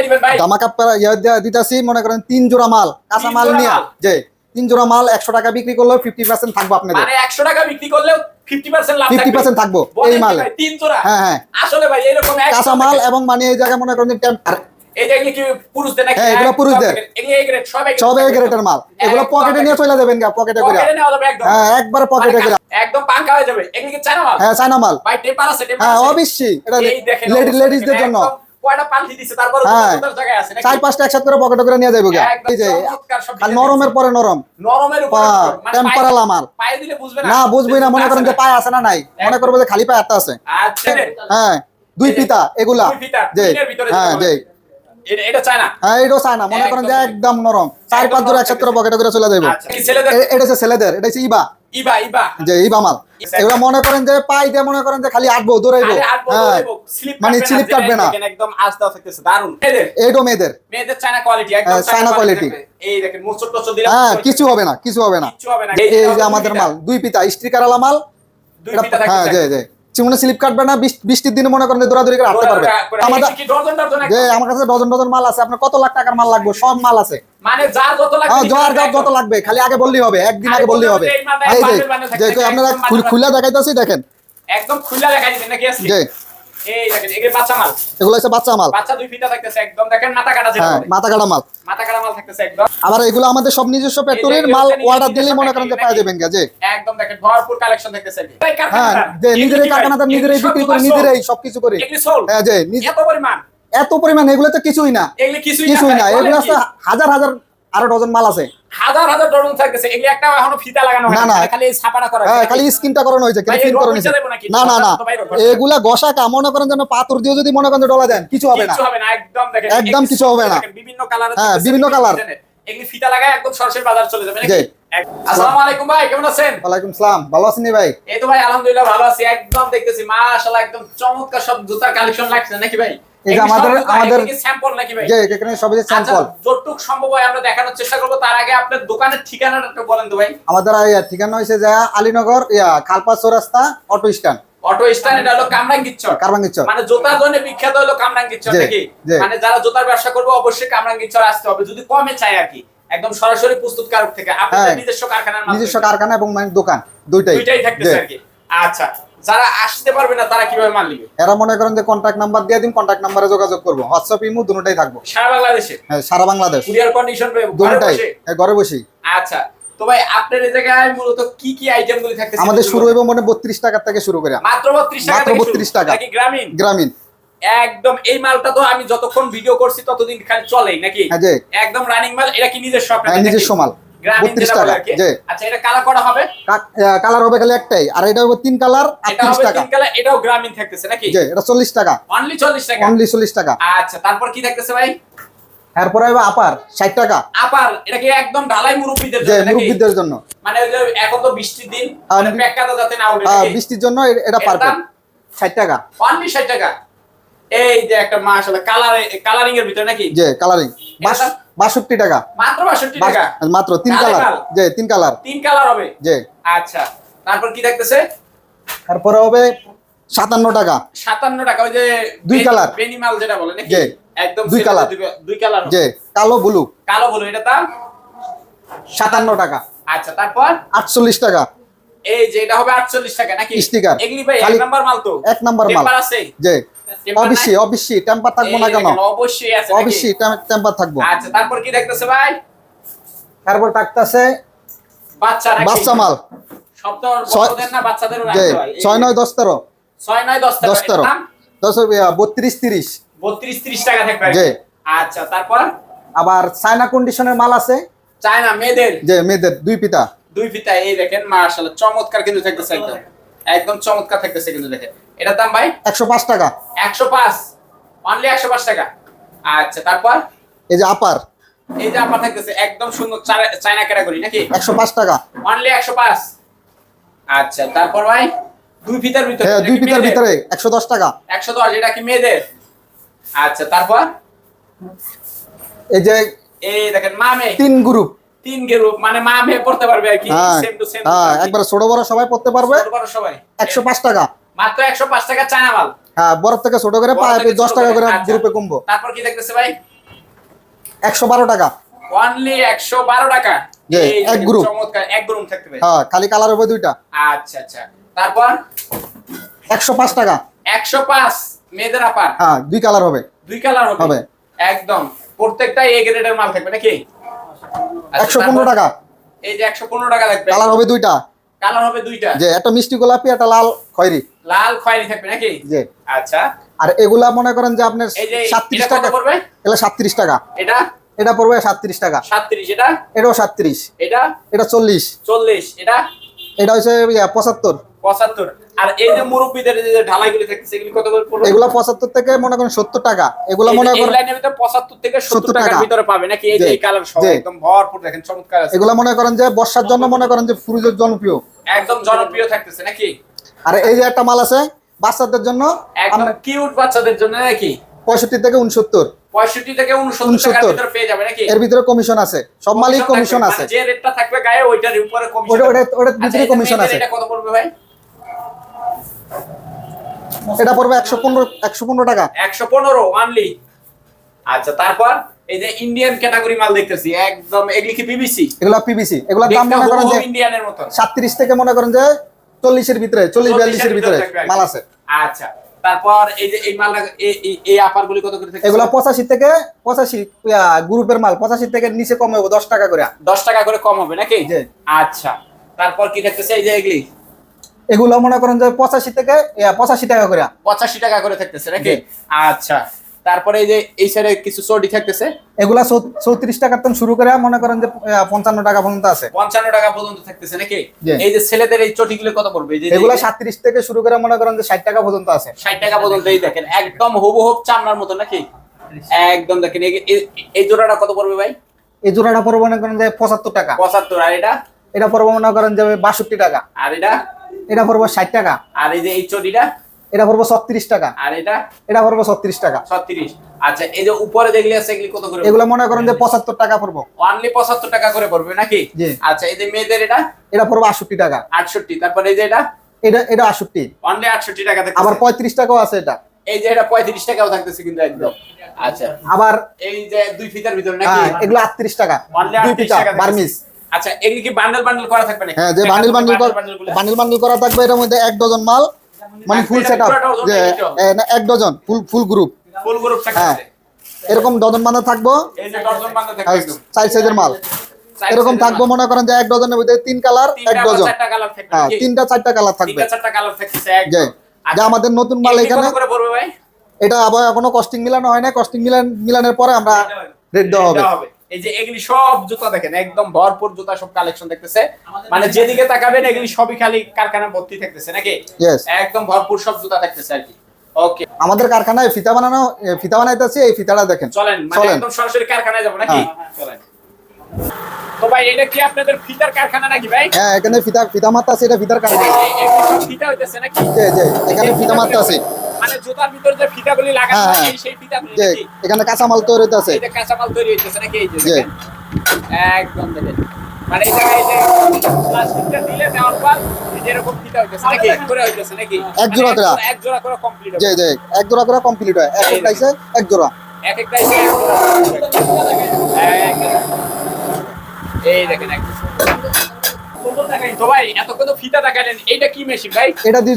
দেখাই দিবেন ভাই। জামা কাপড় দিতাছি মনে করেন তিন জোড়া মাল কাঁচা মাল নিয়ে। যে তিন জোড়া মাল একশো টাকা বিক্রি করলেও ফিফটি পার্সেন্ট থাকব আপনাদের। মানে 100 টাকা বিক্রি করলেও 50% ফিফটি পার্সেন্ট থাকব। এই মালে। তিন জোড়া? হ্যাঁ হ্যাঁ। আসলে ভাই এরকম কাঁচা মাল এবং মানে এই জায়গায় মনে করেন হ্যাঁ, পকেটে পকেটে পকেটে একদম হ্যাঁ একবারে পকেটে মানে করে। একদম পাঙ্কা হয়ে যাবে। হ্যাঁ চায়না মাল। হ্যাঁ অবশ্যই। লেডিসদের জন্য। কয়টা পাল্টি দিছে? তারপরে হ্যাঁ। জায়গায় আছে চার পাঁচটা একসাথে করে পকেটে করে নিয়ে যাব এই যে নরমের পরে নরম। নরমের উপর পা- নরম। মানে টেম্পারাল আমার। পায়ে দিলে বুঝবে না। না বুঝবই না মনে করেন যে পায়ে আছে না নাই। মনে করব যে খালি পায়ে আছে। আচ্ছা হ্যাঁ দুই পিতা এগুলা। হ্যাঁ যে। এটা হ্যাঁ এটাও চায় না মনে করেন যে একদম। নরম। চার পাঁচ নরম। একসাথে করে পকেটে করে চলে যাব আচ্ছা এটা হচ্ছে ছেলেদের এটা হচ্ছে ইবা। ইবা ইবা। যে ইবা মাল। এগুলা মনে করেন যে পাই দিয়ে মনে করেন যে খালি আটবো দৌড়াইবো। আরে আর বলব হ্যাঁ মানে কাটবে কাটবে না। একদম দারুণ মেয়েদের? এইটাও মেয়েদের। মেয়েদের চায়না কোয়ালিটি একদম হ্যাঁ, চায়না quality। এই দেখেন মোচর টোচর দিলে হ্যাঁ কিছু হবে না কিছু হবে না। এই যে আমাদের মাল দুই পিতা স্ত্রী আলা মাল। দুই হ্যাঁ জয় যে যে। চিমনে স্লিপ কাটবে না বৃষ্টির দিনে মনে করেন দৌড়াদৌড়ি করে হাঁটতে পারবে। আমার কাছে ডজন ডজন মাল আছে আপনার কত লাখ টাকার মাল লাগবে? সব মাল আছে। মানে যার যত লাগবে হ্যাঁ যত লাগবে খালি আগে বললেই হবে একদিন আগে বললেই হবে। এই যে আপনারা খুল- দেখাইতেছি দেখেন। একদম খুলে দেখাই দিবেন নাকি এই দেখেন এগুলো বাচ্চা মাল। এগুলো হচ্ছে বাচ্চা মাল। বাচ্চা দুই ফিতা থাকতেছে একদম। দেখেন মাথা কাটা যেটা হ্যাঁ মাথা কাটা মাল। মাথা কাটা মাল থাকতেছে একদম। আবার এগুলো আমাদের সব নিজস্ব ফ্যাক্টরির মাল অর্ডার দিলেই মনে করেন যে পাওয়া যাবেন যে একদম দেখেন ভরপুর কালেকশন থাকতেছে হ্যাঁ যে নিজেরাই? কারখানাতে নিজেরাই বিক্রি করি নিজেরাই সবকিছু করি? হ্যাঁ যে এত পরিমাণ। এত পরিমাণ এগুলো তো কিছুই না। এগুলি কিছুই না এগুলো? হাজার হাজার আরও ডজন মাল আছে। হাজার হাজার ডজন থাকতেছে। এগুলি একটা এখনও ফিতা লাগানো হয় না, না। না। খালি ছাপাটা করা হ্যাঁ খালি স্কিনটা করানো হয়েছে ভাই, এই করানো হয়েছে। না না না। তো বাইরে ঘর। থেকে। এগুলা গসাকা মনে করেন যেন পাথর দিয়ে যদি মনে করেন ডলা দেন কিছু হবে না। কিচ্ছু হবে না একদম দেখেন। একদম কিছু হবে না। বিভিন্ন কালার হ্যাঁ, বিভিন্ন colour। এগুলি ফিতা লাগায় একদম সরাসরি বাজার চলে যাবে নাকি? আসসালামু আলাইকুম ভাই কেমন আছেন? ওয়ালাইকুম সালাম। ভালো আছেন ভাই? এই তো ভাই আলহামদুলিল্লাহ ভালো আছি। একদম দেখতেছি মাশাআল্লাহ একদম চমৎকার সব জুতার কালেকশন লাগছে নাকি ভাই? এই যে আমাদের- আমাদের- স্যাম্পল নাকি ভাই? যে এখানে সবই আচ্ছা স্যাম্পল যতটুক সম্ভব হয় আমরা দেখানোর চেষ্টা করব। তার আগে আপনার দোকানের ঠিকানাটা একটু বলেন তো ভাই। আমাদের ঠিকানা হয়েছে যে আলীনগর ইয়া খালপাস চৌরাস্তা অটো স্ট্যান্ড। অটো স্ট্যান্ড এটা হলো মানে জোতার জন্য বিখ্যাত হলো কামরাঙ্গীরচর নাকি? মানে যারা জোতার ব্যবসা করবে অবশ্যই কামরাঙ্গীরচর আসতে হবে। যদি কমে চাই আর কি একদম সরাসরি প্রস্তুতকারক থেকে। আপনাদের হ্যাঁ। নিজস্ব কারখানার নিজস্ব কারখানা এবং মানে দোকান দুইটাই। দুইটাই থাকতেছে আর কি। আচ্ছা যারা আসতে পারবে না তারা কীভাবে মাল নিবে? এরা মনে করেন যে কন্ট্যাক্ট নাম্বার দিয়ে দিন কন্ট্যাক্ট নাম্বারে যোগাযোগ করব। হোয়াটসঅ্যাপ ইমো দুটোটাই থাকব। সারা বাংলাদেশে? হ্যাঁ, সারা বাংলাদেশ। কুরিয়ার কন্ডিশন ঘরে দুটোটাই বসে? হ্যাঁ, ঘরে বসেই আচ্ছা তো ভাই আপনার এই জায়গায় মূলত কি কি আইটেম গুলি থাকতেছে আমাদের শুরু হইব মনে বত্রিশ টাকা থেকে শুরু করে। মাত্র 32 টাকা মাত্র 32 টাকা। নাকি গ্রামীণ? গ্রামীণ। একদম এই মালটা তো আমি যতক্ষণ ভিডিও করছি ততদিন খালি চলেই নাকি? হ্যাঁ একদম রানিং মাল এটা কি নিজের হ্যাঁ, আপনাদের নাকি? নিজস্ব মাল। 32 টাকা, জি। আচ্ছা এটা কালার করা হবে? কালার হবে খালি একটাই আর এটা হবে তিন কালার এটা আটত্রিশ হবে টাকা। তিন কালার এটাও গ্রামীণ থাকতেছে নাকি? যে এটা চল্লিশ টাকা। অনলি 40 টাকা? অনলি চল্লিশ টাকা। আচ্ছা তারপর কি থাকতেছে ভাই? এরপরে হবে আপার ষাট টাকা। আপার এটা কি একদম ঢালাই মুরব্বিদের জন্য নাকি? মুরব্বীদের জন্য। মানে ওই এখন তো বৃষ্টির দিন মানে প্যাকাটা যাতে না বৃষ্টির জন্য এটা পারফেক্ট? ষাট টাকা। অনলি 60 টাকা। এই যে একটা মাশাআল্লাহ কালার কালারিং এর ভিতরে নাকি যে কালারিং? বাষট্টি টাকা। মাত্র 62 বাস- টাকা? মাত্র তিন কালার যে তিন কালার। তিন কালার হবে? যে। আচ্ছা। তারপর কি থাকতেছে তারপরে হবে সাতান্ন টাকা। 57 টাকা ওই যে দুই কালার। বেনিমাল যেটা বলে নাকি? একদম দুই কালার। দুই- কালার। যে কালো ব্লু। কালো বলো এটা দাম সাতান্ন টাকা। আচ্ছা তারপর? আটচল্লিশ টাকা। এই যে এটা হবে 48 টাকা নাকি। এগুলি ভাই এক নাম্বার মাল তো। এক নাম্বার মাল। আছে। যে? অবশ্যই অবশ্যই টেম্পার থাকব না কেন? অবশ্যই আছে অবশ্যই টেম্পার থাকব। আচ্ছা তারপর কি দেখতেছে ভাই? তারপর থাকতেছে বাচ্চা? বাচ্চা মাল। বড়দের না টাকা থাকবে জি। আচ্ছা তারপর? আবার চায়না কন্ডিশনের মাল আছে? চায়না মেয়েদের? যে মেয়েদের দুই পিতা দুই ফিতা এই দেখেন মাশাআল্লাহ চমৎকার কিন্তু থাকতেছে একদম। একদম চমৎকার থাকতেছে কিন্তু দেখেন। এটার দাম ভাই? একশো পাঁচ টাকা। একশো পাঁচ। অনলি একশো পাঁচ টাকা। আচ্ছা তারপর? এই যে আপার এই যে আমার থাকতেছে একদম সুন্দর চায়না ক্যাটাগরি নাকি? একশো পাঁচ টাকা। অনলি একশো পাঁচ। আচ্ছা তারপর ভাই? দুই ফিতার ভিতরে হ্যাঁ দুই পিতার ভিতরে একশো দশ টাকা। একশো দশ এটা কি মেয়েদের? আচ্ছা তারপর? এই যে এই দেখেন মামে তিন গ্রুপ তিন গ্রুপ মানে মামে পড়তে পারবে আর কি হ্যাঁ সেম টু সেম হ্যাঁ একবার ছোট বড় সবাই পড়তে পারবে। ছোট বড় সবাই। একশো পাঁচ টাকা। মাত্র একশো পাঁচ টাকা চায়না মাল। হ্যাঁ বরফ থেকে ছোট করে দশ টাকা করে আচ্ছা। গ্রুপে কমবো। তারপর কি দেখতেছে ভাই? একশো বারো টাকা। অনলি টাকা। এক দেখেন, চমৎকার এক গ্রুপ থাকতে পারে। হ্যাঁ খালি কালার হবে দুইটা। আচ্ছা আচ্ছা। তারপর? টাকা। মেয়েদের আপার হ্যাঁ দুই কালার হবে। দুই কালার হবে। একদম। প্রত্যেকটা এ গ্রেডের মাল থাকবে নাকি? আচ্ছা, একশো পনেরো তারপর? টাকা। এই যে একশো পনেরো টাকা থাকবে। কালার হবে দুইটা। কালার হবে দুইটা। যে একটা মিষ্টি গোলাপি একটা লাল খয়েরি। লাল খয়েরি থাকবে নাকি? যে আচ্ছা। আর এগুলা মনে করেন যে আপনার এই যে সাতত্রিশ এটা কত টাকা। পড়বে? এগুলো সাতত্রিশ টাকা। এটা? এটা পড়বে সাতত্রিশ টাকা। সাতত্রিশ এটা? এটাও সাতত্রিশ। এটা? এটা চল্লিশ। চল্লিশ এটা? এটা হচ্ছে ইয়া, পঁচাত্তর। পঁচাত্তর। আর এই যে মুরব্বীদের যে ঢালাইগুলি এগুলি কত করে পড়বে? এগুলা পঁচাত্তর থেকে মনে করেন সত্তর টাকা। এগুলা মনে করেন লাইনের ভিতরে পঁচাত্তর থেকে 70 টাকার ভিতরে পাবে নাকি? এই যে এই কালার জি। একদম ভরপুর দেখেন চমৎকার আছে। এগুলা মনে করেন যে বর্ষার জন্য মনে করেন যে ফুরুজের জনপ্রিয়। একদম জনপ্রিয় থাকতেছে নাকি? আর এই যে একটা মাল আছে বাচ্চাদের জন্য একদম কিউট বাচ্চাদের জন্য নাকি? পঁয়ষট্টি থেকে উনসত্তর পঁয়ষট্টি থেকে উনসত্তর টাকার 69 পেয়ে যাবে নাকি? এর ভিতরে কমিশন আছে। সব মালিক কমিশন মানে আছে। যে রেটটা থাকবে গায়ে ওইটার উপরে কমিশন ওটা ওটা ওটার ভিতরে কমিশন আছে। এটা কত পড়বে ভাই? এটা পড়বে একশো পনেরো একশো পনেরো টাকা। একশো পনেরো অনলি আচ্ছা তারপর এই যে ইন্ডিয়ান ক্যাটাগরি মাল দেখতেছি। একদম এগুলি কি বিবিসি এগুলা পিবিসি এগুলা দাম মনে করেন যে ইন্ডিয়ানের মতো। সাতত্রিশ থেকে মনে করেন যে চল্লিশের ভিতরে চল্লিশ বিয়াল্লিশের ভিতরে। মাল আছে। আচ্ছা তারপর এই যে এই মাল এই আপার গুলি কত করে থাকে এগুলা পঁচাশি থেকে পঁচাশি ইয়া, গ্রুপের মাল পঁচাশি থেকে নিচে কমে হবে দশ টাকা করে। দশ টাকা করে কম হবে নাকি? জি। আচ্ছা তারপর কি থাকতেছে এই যে এগুলি? এগুলো মনে করেন যে পঁচাশি থেকে ইয়া, পঁচাশি টাকা করে। পঁচাশি টাকা করে থাকতেছে নাকি? আচ্ছা তারপরে এই যে এই সাইডে কিছু চটি থাকতেছে। এগুলা চৌত্রিশ টাকার থেকে শুরু করে মনে করেন যে পঞ্চান্ন টাকা পর্যন্ত আছে। পঞ্চান্ন টাকা পর্যন্ত থাকতেছে নাকি? এই যে ছেলেদের এই চটিগুলো কত পড়বে? এগুলা সাতত্রিশ থেকে শুরু করে মনে করেন যে ষাট টাকা পর্যন্ত আছে। ষাট টাকা পর্যন্ত এই দেখেন একদম হুবহুব চামড়ার মতো নাকি? একদম দেখেন এই জোড়াটা কত পড়বে ভাই? এই জোড়াটা পড়বে মনে করেন যে পঁচাত্তর টাকা। পঁচাত্তর আর এটা? এটা পড়বে মনে করেন যে বাষট্টি টাকা। আর এটা? এটা পড়বে ষাট টাকা। আর এই যে এই চটিটা? এটা পড়বে ছত্রিশ টাকা। আর এটা? এটা পড়বে ছত্রিশ টাকা। ছত্রিশ। আচ্ছা এই যে উপরে দেখলে আছে এগুলি কত করে এগুলো মনে করেন যে পঁচাত্তর টাকা পড়ব। অনলি পঁচাত্তর টাকা করে পড়বে নাকি? জি। আচ্ছা এই যে মেয়েদের এটা? এটা পড়বে আটষট্টি টাকা। আটষট্টি। তারপরে এই যে এটা? এটা এটা আটষট্টি। অনলি আটষট্টি টাকা থাকতেছে। আবার পঁয়ত্রিশ টাকাও আছে এটা। এই যে এটা পঁয়ত্রিশ টাকাও থাকতেছে কিন্তু একদম। আচ্ছা। আবার এই যে দুই ফিতার ভিতরে নাকি? হ্যাঁ এগুলো আটত্রিশ টাকা। অনলি দুই আটত্রিশ পিতা টাকা থাকতেছে। বার্মিস আচ্ছা এগুলি কি বান্ডেল বান্ডেল করা থাকবে নাকি? হ্যাঁ যে বান্ডিল বান্ডিল। বান্ডিল বান্ডিল করা থাকবে এটার মধ্যে এক ডজন মাল মানে ফুল সেট আপ এক dozen full full group full group হ্যাঁ এরকম ডজন বান্ধা থাকব? চার সাইজের মাল। এরকম থাকব মনে করেন যে এক ডজনের ভিতরে তিন কালার এক ডজন হ্যাঁ তিনটা চারটা কালার থাকবে। যে যে আমাদের নতুন মাল এখানে এটা আবার এখনও কস্টিং মিলানো হয় না কস্টিং মিলান মিলানের পরে আমরা রেট দেওয়া হবে। এই যে এগুলি সব জুতা দেখেন একদম ভরপুর জুতা সব কালেকশন দেখতেছে। মানে যেদিকে তাকাবেন এগুলি সবই খালি কারখানা ভর্তি থাকতেছে নাকি? একদম ভরপুর সব জুতা থাকতেছে আর কি। ওকে আমাদের কারখানায় ফিতা বানানো ফিতা বানাইতেছি এই ফিতাটা দেখেন। চলেন মানে একদম সরাসরি কারখানায় যাব নাকি? হ্যাঁ। চলেন। তো ভাই এটা কি আপনাদের ফিতার কারখানা নাকি ভাই? হ্যাঁ এখানে ফিতা ফিতা মারতে আছে এটা ফিতার কারখানা। ফিতা হইতেছে নাকি? যে যে এখানে ফিতা মারতে আছে মানে জুতার ভিতরে যে ফিতাগুলি লাগানো হ্যাঁ, হয়, হ্যাঁ। সেই ফিতাগুলি এখানে কাঁচামাল তৈরি হইতে আছে। এই কাঁচামাল তৈরি হইতেছে নাকি? এই যে একদম দেখেন। মানে এই জায়গায় যে প্লাস্টিকটা দিলে দেওয়ার পর এই এরকম ফিতা হইতেছে নাকি? এক করে হইতেছে নাকি? এক জোড়া মানে করে। এক জোড়া করে কমপ্লিট এক জোড়া করে কমপ্লিট হয়। এক এই প্রাইসে এক জোড়া। এক একটা এসে এক জোড়া। এই দেখেন এক তো ভাই এত কত ফিতা দেখালেন এইটা কি মেশিন ভাই? এটা দিয়ে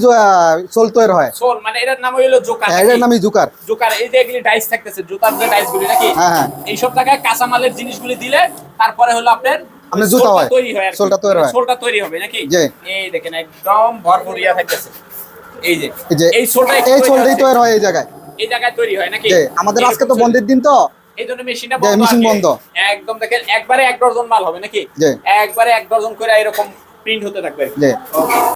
সোল তৈরি হয়। সোল মানে এটার নাম হইল জোকার হ্যাঁ, এটার নামই জুকার। জোকার এই যে এগুলি ডাইস থাকতেছে জুতার যে ডাইস গুলি নাকি? হ্যাঁ হ্যাঁ। এইসব জায়গায় কাঁচামালের জিনিসগুলি দিলে তারপরে হলো আপনার জুতা হয়। তৈরি হয় সোলটা তৈরি হয়। সোলটা তৈরি হবে নাকি? এই দেখেন একদম ভরপুর থাকতেছে। এই যে এই যে এই সোলটা এই সোলটাই তৈরি হয় এই জায়গায়। এই জায়গায় তৈরি হয় নাকি? আমাদের আজকে তো বন্ধের দিন তো। এই জন্য মেশিনটা মেশিন বন্ধ। একদম দেখেন একবারে এক ডজন মাল হবে নাকি? একবারে এক ডজন করে এরকম প্রিন্ট হতে থাকবে.